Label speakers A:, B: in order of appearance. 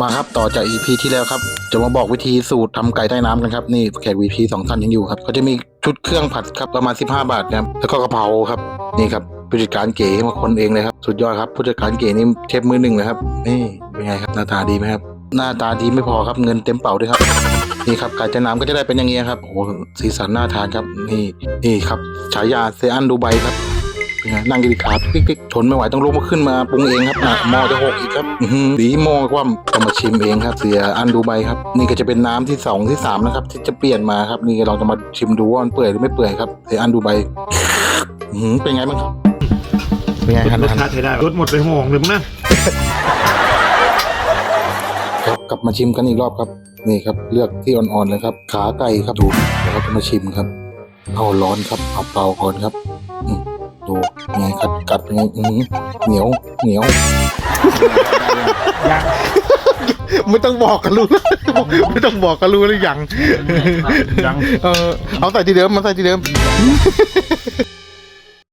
A: มาครับต่อจาก EP ที่แล้วครับ จะมาบอกวิธีสูตรทำไก่ใต้น้ำกันครับนี่แขก VP สองท่านยังอยู่ครับเขาจะมีชุดเครื่องผัดครับประมาณ 15 บาทนะครับแล้วก็กระเพราครับนี่ครับผู้จัดการเก๋มาคนเองเลยครับสุดยอดครับผู้จัดการเก๋นี่เชฟมือหนึ่งเลยครับนี่เป็นไงครับหน้าตาดีไหมครับหน้าตาดีไม่พอครับเงินเต็มเป๋าด้วยครับนี่ครับไก่ใต้น้ำก็จะได้เป็นอย่างเงี้ยครับโอ้สีสันน่าทานครับนี่นี่ครับฉายาเซอันดูไบครับ เป็นไงนั่งกินขาปิ๊กๆทนไม่ไหวต้องลุกมาขึ้นมาปรุงเองครับอะหม้อจะหกอีกครับอื้อหือสีหม้อคว่ำต้องมาชิมเองครับ เสียอันดูใบครับ นี่ก็จะเป็นน้ำที่สองที่สามนะครับที่จะเปลี่ยนมาครับ นี่เราจะมาชิมดูว่ามันเปื่อยหรือไม่เปื่อยครับเสียอันดูใบอื้อหือเป็นไงบ้างครับเป็นไงหัน
B: รส
A: หัน
B: ชาติใช้ได้รสหมดไปห่องเลยมั้งนะ
A: ครับกลับมาชิมกันอีกรอบครับ นี่ครับ เลือกที่อ่อนๆเลยครับ ขาไก่ครับดูเดี๋ยวเราจะมาชิมครับเอาร้อนครับเอาเปล่าก่อนครับอืม ดูนไงกัดกัดเป็นไงอื้อหือเหนียวเหนียว
B: ยัง
C: ไม่ต้องบอกกันรู้ไม่ต้องบอกกันรู้เล้วยัง
B: ยัง
C: เออเอาใส่ที่เดิมมาใส่ที่เดิม